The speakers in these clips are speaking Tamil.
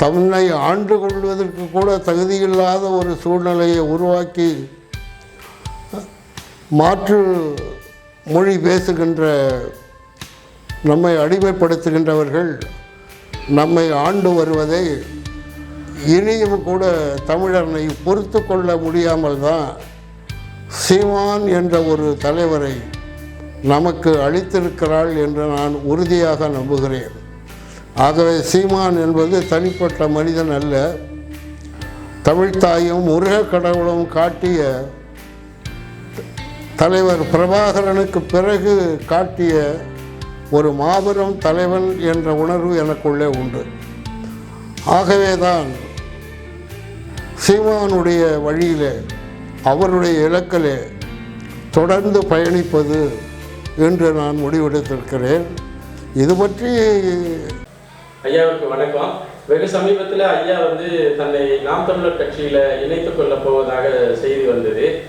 தன்னை ஆண்டு கொள்வதற்கு கூட தகுதியில்லாத ஒரு சூழ்நிலையை உருவாக்கி மாற்று மொழி பேசுகின்ற நம்மை அடிமைப்படுத்துகின்றவர்கள் நம்மை ஆண்டு வருவதை இனியும் கூட தமிழனை பொறுத்து கொள்ள முடியாமல் தான் சீமான் என்ற ஒரு தலைவரை நமக்கு அளித்திருக்கிறாள் என்று நான் உறுதியாக நம்புகிறேன். ஆகவே சீமான் என்பது தனிப்பட்ட மனிதன் அல்ல. தமிழ்த்தாயும் முருக கடவுளும் காட்டிய தலைவர் பிரபாகரனுக்கு பிறகு காட்டிய ஒரு மாபெரும் தலைவன் என்ற உணர்வு எனக்குள்ளே உண்டு. ஆகவேதான் சீமானுடைய வழியிலே அவருடைய இலக்கிலே தொடர்ந்து பயணிப்பது என்று நான் முடிவெடுத்திருக்கிறேன். இது பற்றி ஐயாவுக்கு வணக்கம். வெகு சமீபத்தில் ஐயா வந்து தன்னை நாம் தமிழர் கட்சியில் இணைத்து கொள்ள போவதாக செய்தி வந்தது.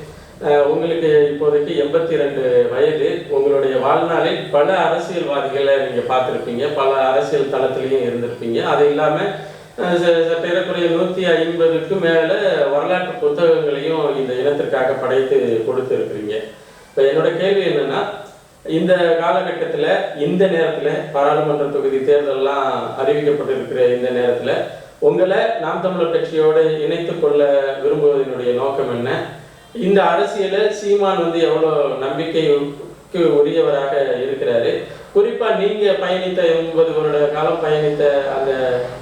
உங்களுக்கு இப்போதைக்கு எண்பத்தி ரெண்டு வயது. உங்களுடைய வாழ்நாளில் பல அரசியல்வாதிகளை நீங்கள் பார்த்துருப்பீங்க. பல அரசியல் தளத்திலையும் இருந்திருப்பீங்க. அது இல்லாமல் பேரக்குறைய ச- நூற்றி ஐம்பதுக்கு மேலே வரலாற்று புத்தகங்களையும் இந்த இனத்திற்காக படைத்து கொடுத்துருக்குறீங்க. இப்போ என்னோட கேள்வி என்னென்னா இந்த காலகட்டத்தில் இந்த நேரத்தில் பாராளுமன்ற தொகுதி தேர்தலெல்லாம் அறிவிக்கப்பட்டிருக்கிற இந்த நேரத்தில் உங்களை நாம் தமிழர் கட்சியோடு இணைத்து கொள்ள விரும்புவதனுடைய நோக்கம் என்ன? இந்த அரசியலை சீமான் வந்து எவ்வளோ நம்பிக்கைக்கு உரியவராக இருக்கிறாரு? குறிப்பாக நீங்கள் பயணித்த எண்பது வருட காலம் பயணித்த அந்த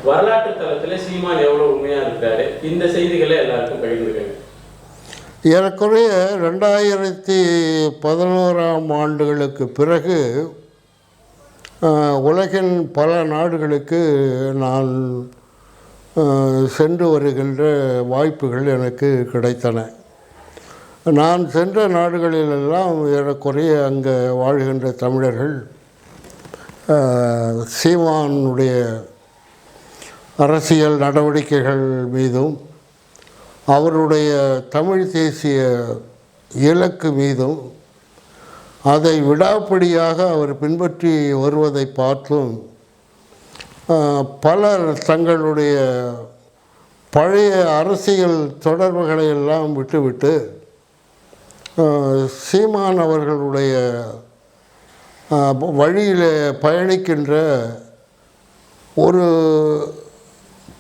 வரலாற்று தளத்தில் சீமான் எவ்வளோ உண்மையாக இருக்கிறாரு? இந்த செய்திகளை எல்லாருக்கும் பகிர்ந்துக்கங்க. ஏறக்குறைய ரெண்டாயிரத்தி பதினோராம் ஆண்டுகளுக்கு பிறகு உலகின் பல நாடுகளுக்கு நான் சென்று வருகின்ற வாய்ப்புகள் எனக்கு கிடைத்தன. நான் சென்ற நாடுகளிலெல்லாம் ஏறக்குறைய அங்கே வாழ்கின்ற தமிழர்கள் சீமானுடைய அரசியல் நடவடிக்கைகள் மீதும் அவருடைய தமிழ் தேசிய இலக்கு மீதும் அதை விடாப்படியாக அவர் பின்பற்றி வருவதை பார்த்தும் பலர் தங்களுடைய பழைய அரசியல் தொடர்புகளை எல்லாம் விட்டுவிட்டு சீமான் அவர்களுடைய வழியில் பயணிக்கின்ற ஒரு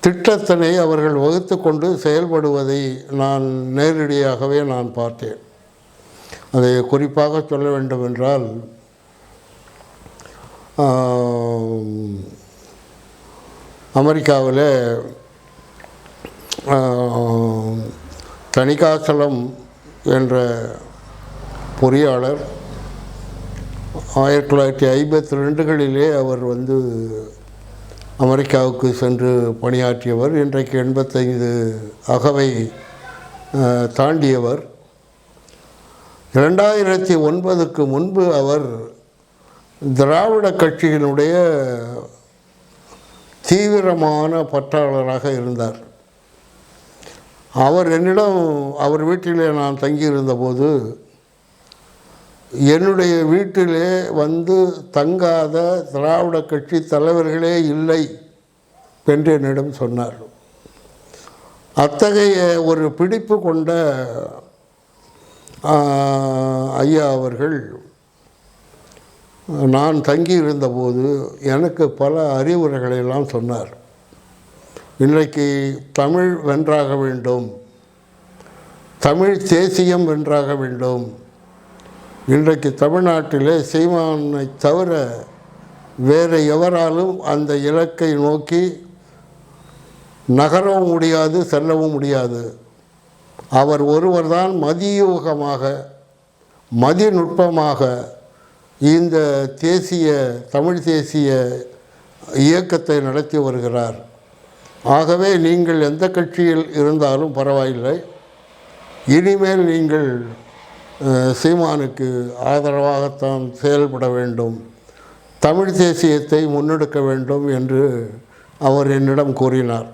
திட்டத்தினை அவர்கள் வகுத்து கொண்டு செயல்படுவதை நான் நேரடியாகவே நான் பார்த்தேன். அதை குறிப்பாக சொல்ல வேண்டும் என்றால் அமெரிக்காவில் தணிகாசலம் என்ற பொறியாளர் ஆயிரத்தி தொள்ளாயிரத்தி ஐம்பத்தி ரெண்டுகளிலே அவர் வந்து அமெரிக்காவுக்கு சென்று பணியாற்றியவர் இன்றைக்கு எண்பத்தைந்து அகவை தாண்டியவர். இரண்டாயிரத்தி ஒன்பதுக்கு முன்பு அவர் திராவிட கட்சியினுடைய தீவிரமான பற்றாளராக இருந்தார். அவர் என்னிடம் அவர் வீட்டிலே நான் தங்கியிருந்தபோது என்னுடைய வீட்டிலே வந்து தங்காத திராவிட கட்சி தலைவர்களே இல்லை என்று என்னிடம் சொன்னார் அத்தகைய ஒரு பிடிப்பு கொண்ட ஐயா அவர்கள் நான் தங்கியிருந்தபோது எனக்கு பல அறிவுரைகளை எல்லாம் சொன்னார். இன்றைக்கு தமிழ் வென்றாக வேண்டும். தமிழ் தேசியம் வென்றாக வேண்டும். இன்றைக்கு தமிழ்நாட்டிலே சீமானை தவிர வேறு எவராலும் அந்த இலக்கை நோக்கி நகரவும் முடியாது செல்லவும் முடியாது. அவர் ஒருவர் தான் மதியூகமாக மதிநுட்பமாக இந்த தேசிய தமிழ் தேசிய இயக்கத்தை நடத்தி வருகிறார். ஆகவே நீங்கள் எந்த கட்சியில் இருந்தாலும் பரவாயில்லை. இனிமேல் நீங்கள் சீமானுக்கு ஆதரவாகத்தான் செயல்பட வேண்டும். தமிழ் தேசியத்தை முன்னெடுக்க வேண்டும் என்று அவர் என்னிடம் கூறினார்.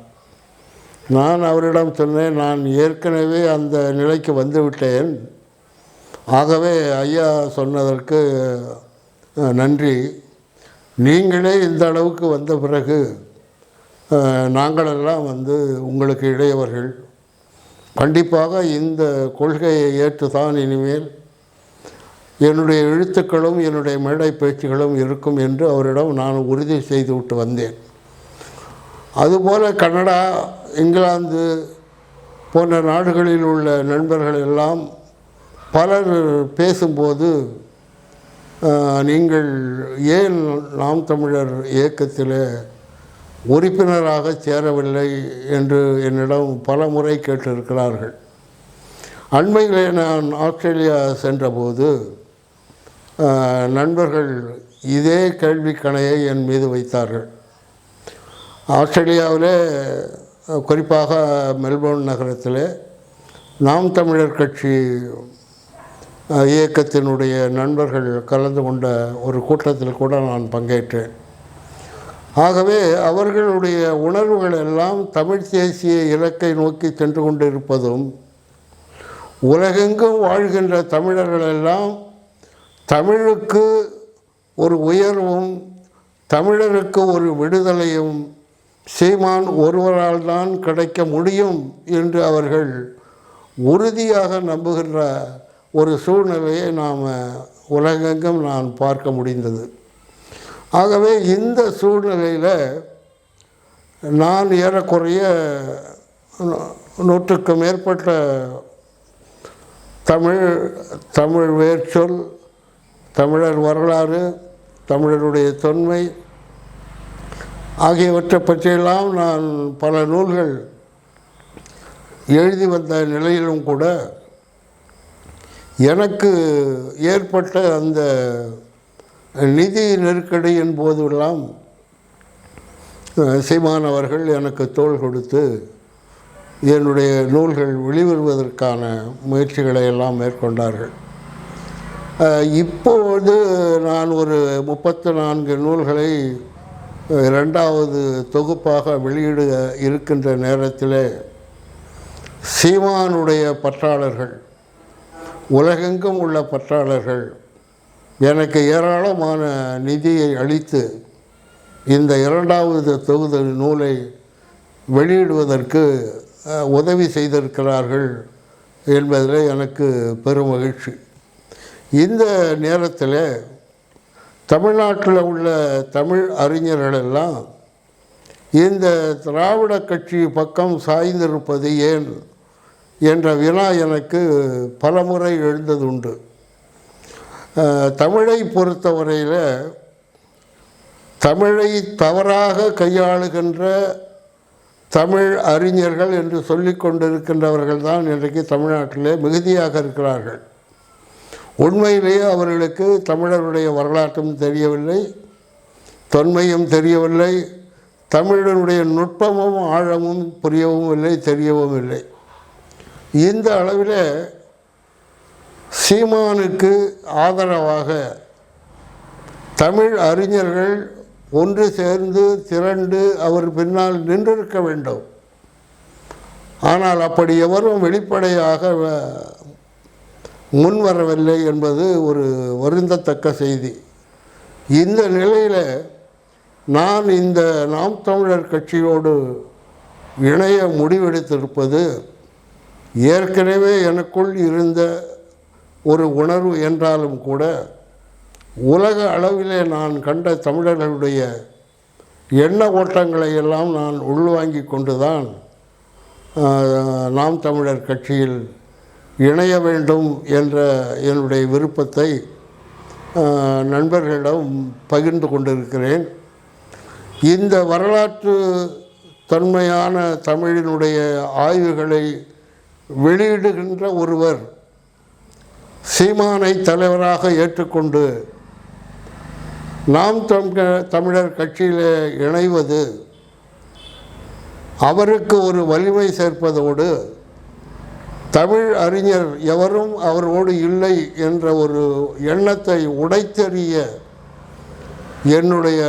நான் அவரிடம் சொன்னேன் நான் ஏற்கனவே அந்த நிலைக்கு வந்துவிட்டேன். ஆகவே ஐயா சொன்னதற்கு நன்றி. நீங்களே இந்த அளவுக்கு வந்த பிறகு நாங்களெல்லாம் வந்து உங்களுக்கு இடையவர்கள். கண்டிப்பாக இந்த கொள்கையை ஏற்றுதான் இனிமேல். என்னுடைய எழுத்துக்களும் என்னுடைய மேடை பேச்சுகளும் இருக்கும் என்று அவரிடம் நான் உறுதி செய்து விட்டு வந்தேன். அதுபோல் கனடா இங்கிலாந்து போன்ற நாடுகளில் உள்ள நண்பர்கள் எல்லாம் பலர் பேசும்போது நீங்கள் ஏன் நாம் தமிழர் இயக்கத்தில் உறுப்பினராக சேரவில்லை என்று என்னிடம் பல முறை கேட்டிருக்கிறார்கள். அண்மையிலே நான் ஆஸ்திரேலியா சென்றபோது நண்பர்கள் இதே கேள்விக்கணையை என் மீது வைத்தார்கள். ஆஸ்திரேலியாவிலே குறிப்பாக மெல்போர்ன் நகரத்தில் நாம் தமிழர் கட்சி இயக்கத்தினுடைய நண்பர்கள் கலந்து கொண்ட ஒரு கூட்டத்தில் கூட நான் பங்கேற்றேன். ஆகவே அவர்களுடைய உணர்வுகள் எல்லாம் தமிழ் தேசிய இலக்கை நோக்கி சென்று கொண்டிருப்பதும் உலகெங்கும் வாழ்கின்ற தமிழர்கள் எல்லாம் தமிழுக்கு ஒரு உயர்வும் தமிழருக்கு ஒரு விடுதலையும் சீமான் ஒருவரால் தான் கிடைக்க முடியும் என்று அவர்கள் உறுதியாக நம்புகின்ற ஒரு சூழ்நிலையை நாம் உலகெங்கும் நான் பார்க்க முடிந்தது. ஆகவே இந்த சூழ்நிலையில் நான் ஏறக்குறைய நூற்றுக்கு மேற்பட்ட தமிழ் தமிழ் வேர்ச்சொல் தமிழர் வரலாறு தமிழருடைய தொன்மை ஆகியவற்றை பற்றியெல்லாம் நான் பல நூல்கள் எழுதி வந்த நிலையிலும் கூட எனக்கு ஏற்பட்ட அந்த நிதி நெருக்கடியின் போதெல்லாம் சீமான் அவர்கள் எனக்கு தோல் கொடுத்து என்னுடைய நூல்கள் வெளிவருவதற்கான முயற்சிகளை எல்லாம் மேற்கொண்டார்கள். இப்போது நான் ஒரு முப்பத்து நான்கு நூல்களை இரண்டாவது தொகுப்பாக வெளியிட இருக்கின்ற நேரத்தில் சீமானுடைய பற்றாளர்கள் உலகெங்கும் உள்ள பற்றாளர்கள் எனக்கு ஏராளமான நிதியை அளித்து இந்த இரண்டாவது தொகுதி நூலை வெளியிடுவதற்கு உதவி செய்திருக்கிறார்கள் என்பதில் எனக்கு பெரும் மகிழ்ச்சி. இந்த நேரத்தில் தமிழ்நாட்டில் உள்ள தமிழ் அறிஞர்கள் எல்லாம் இந்த திராவிட கட்சி பக்கம் சாய்ந்திருப்பது ஏன்? என்ற வினா எனக்கு பலமுறை எழுந்ததுண்டு. தமிழை பொறுத்தவரையில் தமிழை தவறாக கையாளுகின்ற தமிழ் அறிஞர்கள் என்று சொல்லிக் கொண்டிருக்கின்றவர்கள் தான் இன்றைக்கு தமிழ்நாட்டிலே மிகுதியாக இருக்கிறார்கள். உண்மையிலேயே அவர்களுக்கு தமிழருடைய வரலாற்றும் தெரியவில்லை தொன்மையும் தெரியவில்லை தமிழனுடைய நுட்பமும் ஆழமும் புரியவும் இல்லை தெரியவும் இல்லை. இந்த அளவில் சீமானுக்கு ஆதரவாக தமிழ் அறிஞர்கள் ஒன்று சேர்ந்து திரண்டு அவர் பின்னால் நின்றிருக்க வேண்டும். ஆனால் அப்படி எவரும் வெளிப்படையாக முன்வரவில்லை என்பது ஒரு வருந்தத்தக்க செய்தி. இந்த நிலையில் நான் இந்த நாம் தமிழர் கட்சியோடு இணைய முடிவெடுத்திருப்பது ஏற்கனவே எனக்குள் இருந்த ஒரு உணர்வு என்றாலும் கூட உலக அளவிலே நான் கண்ட தமிழர்களுடைய எண்ண ஓட்டங்களை எல்லாம் நான் உள்வாங்கி கொண்டு தான் நாம் தமிழர் கட்சியில் இணைய வேண்டும் என்ற என்னுடைய விருப்பத்தை நண்பர்களிடம் பகிர்ந்து கொண்டிருக்கிறேன். இந்த வரலாற்று தன்மையான தமிழினுடைய ஆய்வுகளை வெளியிடுகின்ற ஒருவர் சீமானை தலைவராக ஏற்றுக்கொண்டு நாம் தம் தமிழர் கட்சியில் இணைவது அவருக்கு ஒரு வலிமை சேர்ப்பதோடு தமிழ் அறிஞர் எவரும் அவரோடு இல்லை என்ற ஒரு எண்ணத்தை உடைத்தெறிய என்னுடைய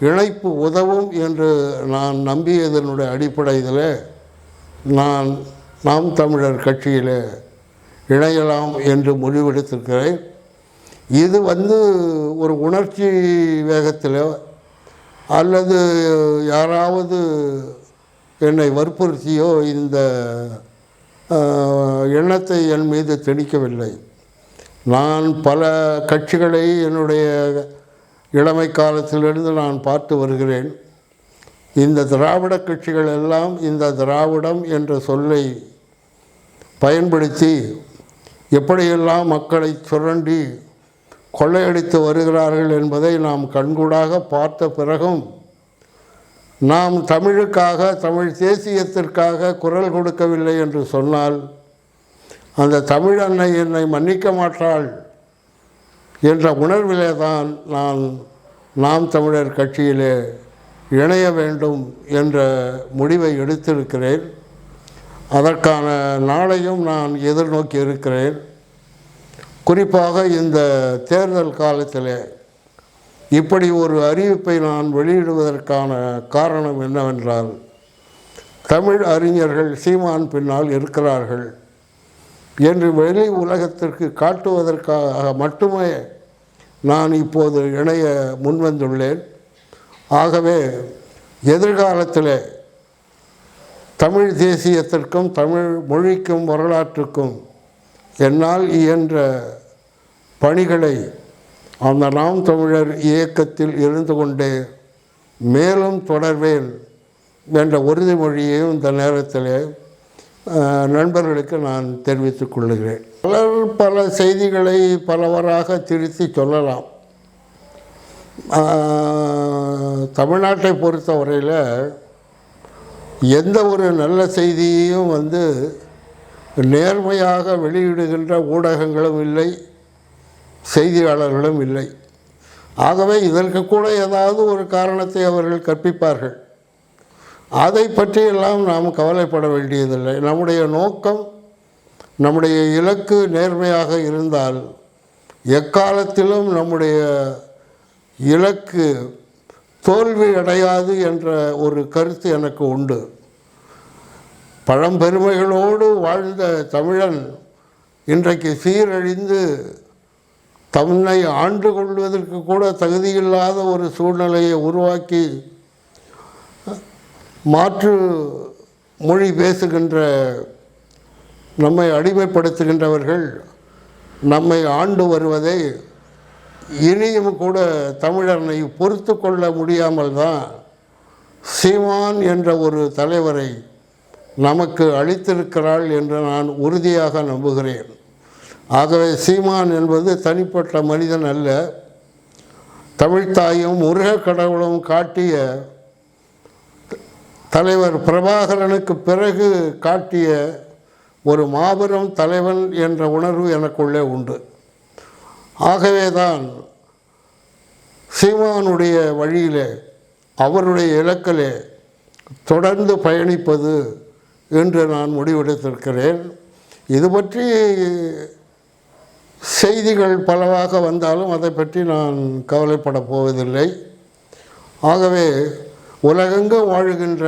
இணைப்பு உதவும் என்று நான் நம்பியதனுடைய அடிப்படையில் நான் நாம் தமிழர் கட்சியில் இணையலாம் என்று முடிவெடுத்திருக்கிறேன். இது வந்து ஒரு உணர்ச்சி வேகத்தில் அல்லது யாராவது என்னை வற்புறுத்தியோ இந்த எண்ணத்தை என் மீது திணிக்கவில்லை. நான் பல கட்சிகளை என்னுடைய இளமை காலத்திலிருந்து நான் பார்த்து வருகிறேன். இந்த திராவிட கட்சிகள் எல்லாம் இந்த திராவிடம் என்ற சொல்லை பயன்படுத்தி எப்படியெல்லாம் மக்களை சுரண்டி கொள்ளையடித்து வருகிறார்கள் என்பதை நாம் கண்கூடாக பார்த்த பிறகும் நாம் தமிழுக்காக தமிழ் தேசியத்திற்காக குரல் கொடுக்கவில்லை என்று சொன்னால் அந்த தமிழ் அன்னை என்னை மன்னிக்க மாட்டாள் என்ற உணர்விலே தான் நான் நாம் தமிழர் கட்சியிலே இணைய வேண்டும் என்ற முடிவை எடுத்திருக்கிறேன். அதற்கான நாளையும் நான் எதிர்நோக்கி இருக்கிறேன். குறிப்பாக இந்த தேர்தல் காலத்தில் இப்படி ஒரு அறிவிப்பை நான் வெளியிடுவதற்கான காரணம் என்னவென்றால் தமிழ் அறிஞர்கள் சீமான் பின்னால் இருக்கிறார்கள் என்று வெளி உலகத்திற்கு காட்டுவதற்காக மட்டுமே நான் இப்போது இணைய முன்வந்துள்ளேன். ஆகவே எதிர்காலத்தில் தமிழ் தேசியத்திற்கும் தமிழ் மொழிக்கும் வரலாற்றுக்கும் என்னால் இயன்ற பணிகளை அந்த நாம் தமிழர் இயக்கத்தில் இருந்து கொண்டே மேலும் தொடர்வேன் என்ற உறுதிமொழியையும் இந்த நேரத்தில் நண்பர்களுக்கு நான் தெரிவித்துக் கொள்கிறேன். பலர் பல செய்திகளை பலவராக திருத்தி சொல்லலாம். தமிழ்நாட்டை பொறுத்தவரையில் எந்த ஒரு நல்ல செய்தியையும் வந்து நேர்மையாக வெளியிடுகின்ற ஊடகங்களும் இல்லை செய்தியாளர்களும் இல்லை. ஆகவே இதற்கு கூட ஏதாவது ஒரு காரணத்தை அவர்கள் கற்பிப்பார்கள். அதை பற்றியெல்லாம் நாம் கவலைப்பட வேண்டியதில்லை. நம்முடைய நோக்கம் நம்முடைய இலக்கு நேர்மையாக இருந்தால் எக்காலத்திலும் நம்முடைய இலக்கு தோல்வி அடையாது என்ற ஒரு கருத்து எனக்கு உண்டு. பழம்பெருமைகளோடு வாழ்ந்த தமிழன் இன்றைக்கு சீரழிந்து தன்னை ஆண்டு கொள்வதற்கு கூட தகுதியில்லாத ஒரு சூழ்நிலையை உருவாக்கி மாற்று மொழி பேசுகின்ற நம்மை அடிமைப்படுத்துகின்றவர்கள் நம்மை ஆண்டு வருவதை இனியும் கூட தமிழனை பொறுத்து கொள்ள முடியாமல் தான் சீமான் என்ற ஒரு தலைவரை நமக்கு அளித்திருக்கிறாள் என்று நான் உறுதியாக நம்புகிறேன். ஆகவே சீமான் என்பது தனிப்பட்ட மனிதன் அல்ல. தமிழ்த்தாயும் முருகக் கடவுளும் காட்டிய தலைவர் பிரபாகரனுக்கு பிறகு காட்டிய ஒரு மாபெரும் தலைவன் என்ற உணர்வு எனக்குள்ளே உண்டு. ஆகவேதான் சீமானுடைய வழியிலே அவருடைய இலக்கிலே தொடர்ந்து பயணிப்பது என்று நான் முடிவெடுத்திருக்கிறேன். இது பற்றி செய்திகள் பலவாக வந்தாலும் அதை பற்றி நான் கவலைப்பட போவதில்லை. ஆகவே உலகெங்கும் வாழுகின்ற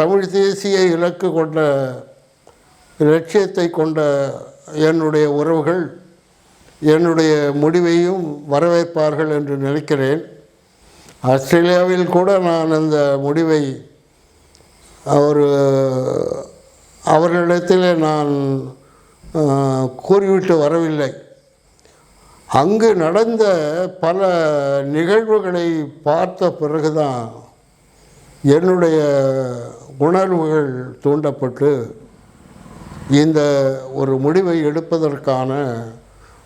தமிழ் தேசிய இலக்கு கொண்ட லட்சியத்தை கொண்ட என்னுடைய உறவுகள் என்னுடைய முடிவையும் வரவேற்பார்கள் என்று நினைக்கிறேன். ஆஸ்திரேலியாவில் கூட நான் அந்த முடிவை ஒரு அவர்களிடத்தில் நான் கூறிவிட்டு வரவில்லை. அங்கு நடந்த பல நிகழ்வுகளை பார்த்த பிறகுதான் என்னுடைய உணர்வுகள் தூண்டப்பட்டு இந்த ஒரு முடிவை எடுப்பதற்கான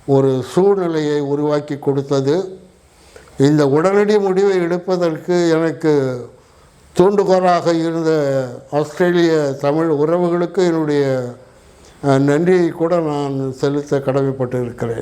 ஒரு சூழ்நிலையை உருவாக்கி கொடுத்தது. இந்த உடனடி முடிவை எடுப்பதற்கு எனக்கு தூண்டுகோலாக இருந்த ஆஸ்திரேலிய தமிழ் உறவுகளுக்கு என்னுடைய நன்றியை கூட நான் செலுத்த கடமைப்பட்டு இருக்கிறேன்